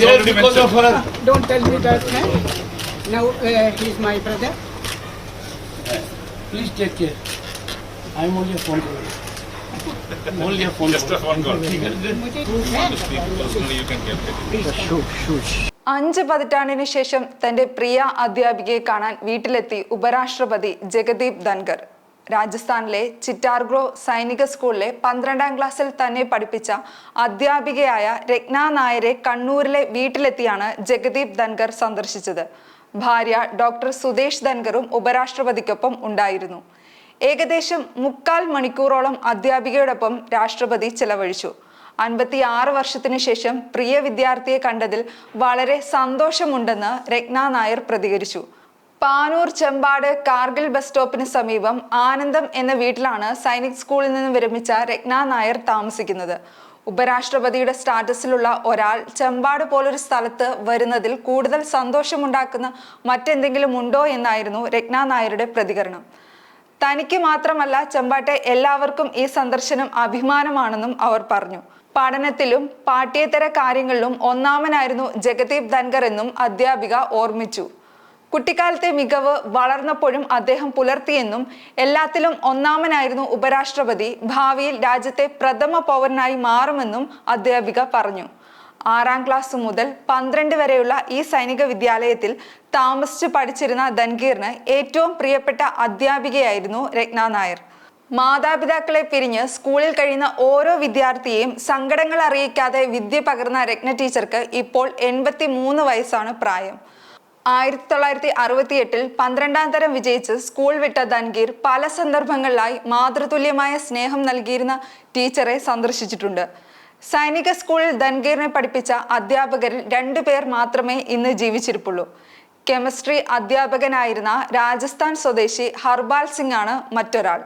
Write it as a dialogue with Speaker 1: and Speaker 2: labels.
Speaker 1: Yes,
Speaker 2: because of her.
Speaker 3: Don't tell me that man. Now uh, he's my brother.
Speaker 2: Please take care. I'm only a phone call. only a phone
Speaker 1: Just call. a phone call. Personally, you can get it. Please, shoot, shoot.
Speaker 4: അഞ്ച് പതിറ്റാണ്ടിന് ശേഷം തന്റെ പ്രിയ അധ്യാപികയെ കാണാൻ വീട്ടിലെത്തി ഉപരാഷ്ട്രപതി ജഗദീപ് ധൻകർ രാജസ്ഥാനിലെ ചിറ്റാർഗ്രോ സൈനിക സ്കൂളിലെ പന്ത്രണ്ടാം ക്ലാസ്സിൽ തന്നെ പഠിപ്പിച്ച അധ്യാപികയായ രത്ന നായരെ കണ്ണൂരിലെ വീട്ടിലെത്തിയാണ് ജഗദീപ് ധൻകർ സന്ദർശിച്ചത്. ഭാര്യ ഡോക്ടർ സുദേശ് ധൻകറും ഉപരാഷ്ട്രപതിക്കൊപ്പം ഉണ്ടായിരുന്നു. ഏകദേശം മുക്കാൽ മണിക്കൂറോളം അധ്യാപികയോടൊപ്പം രാഷ്ട്രപതി ചെലവഴിച്ചു. അൻപത്തി ആറ് വർഷത്തിനു ശേഷം പ്രിയ വിദ്യാർത്ഥിയെ കണ്ടതിൽ വളരെ സന്തോഷമുണ്ടെന്ന് രത്ന നായർ പ്രതികരിച്ചു. പാനൂർ ചെമ്പാട് കാർഗിൽ ബസ് സ്റ്റോപ്പിന് സമീപം ആനന്ദം എന്ന വീട്ടിലാണ് സൈനിക് സ്കൂളിൽ നിന്ന് വിരമിച്ച രത്ന നായർ താമസിക്കുന്നത്. ഉപരാഷ്ട്രപതിയുടെ സ്റ്റാറ്റസിലുള്ള ഒരാൾ ചെമ്പാട് പോലൊരു സ്ഥലത്ത് വരുന്നതിൽ കൂടുതൽ സന്തോഷമുണ്ടാക്കുന്ന മറ്റെന്തെങ്കിലും ഉണ്ടോ എന്നായിരുന്നു രത്ന നായരുടെ പ്രതികരണം. തനിക്ക് മാത്രമല്ല ചെമ്പാട്ടെ എല്ലാവർക്കും ഈ സന്ദർശനം അഭിമാനമാണെന്നും അവർ പറഞ്ഞു. പഠനത്തിലും പാഠ്യേതര കാര്യങ്ങളിലും ഒന്നാമനായിരുന്നു ജഗദീപ് ധൻകർ എന്നും അധ്യാപിക ഓർമ്മിച്ചു. കുട്ടിക്കാലത്തെ മികവ് വളർന്നപ്പോഴും അദ്ദേഹം പുലർത്തിയെന്നും എല്ലാത്തിലും ഒന്നാമനായിരുന്നു ഉപരാഷ്ട്രപതി ഭാവിയിൽ രാജ്യത്തെ പ്രഥമ പൗരനായി മാറുമെന്നും അധ്യാപിക പറഞ്ഞു. ആറാം ക്ലാസ് മുതൽ പന്ത്രണ്ട് വരെയുള്ള ഈ സൈനിക വിദ്യാലയത്തിൽ താമസിച്ച് പഠിച്ചിരുന്ന ധൻഗീറിന് ഏറ്റവും പ്രിയപ്പെട്ട അധ്യാപികയായിരുന്നു രത്ന നായർ. മാതാപിതാക്കളെ പിരിഞ്ഞ് സ്കൂളിൽ കഴിയുന്ന ഓരോ വിദ്യാർത്ഥിയെയും സങ്കടങ്ങൾ അറിയിക്കാതെ വിദ്യ പകർന്ന രത്ന ടീച്ചർക്ക് ഇപ്പോൾ എൺപത്തി മൂന്ന് വയസ്സാണ് പ്രായം. ആയിരത്തി തൊള്ളായിരത്തി അറുപത്തിയെട്ടിൽ പന്ത്രണ്ടാം തരം വിജയിച്ച് സ്കൂൾ വിട്ട ധൻഗീർ പല സന്ദർഭങ്ങളിലായി മാതൃതുല്യമായ സ്നേഹം നൽകിയിരുന്ന ടീച്ചറെ സന്ദർശിച്ചിട്ടുണ്ട്. സൈനിക സ്കൂളിൽ ധൻഗീറിനെ പഠിപ്പിച്ച അധ്യാപകരിൽ രണ്ടു പേർ മാത്രമേ ഇന്ന് ജീവിച്ചിരിപ്പുള്ളൂ. കെമിസ്ട്രി അധ്യാപകനായിരുന്ന രാജസ്ഥാൻ സ്വദേശി ഹർബാൽ സിംഗ് ആണ് മറ്റൊരാൾ.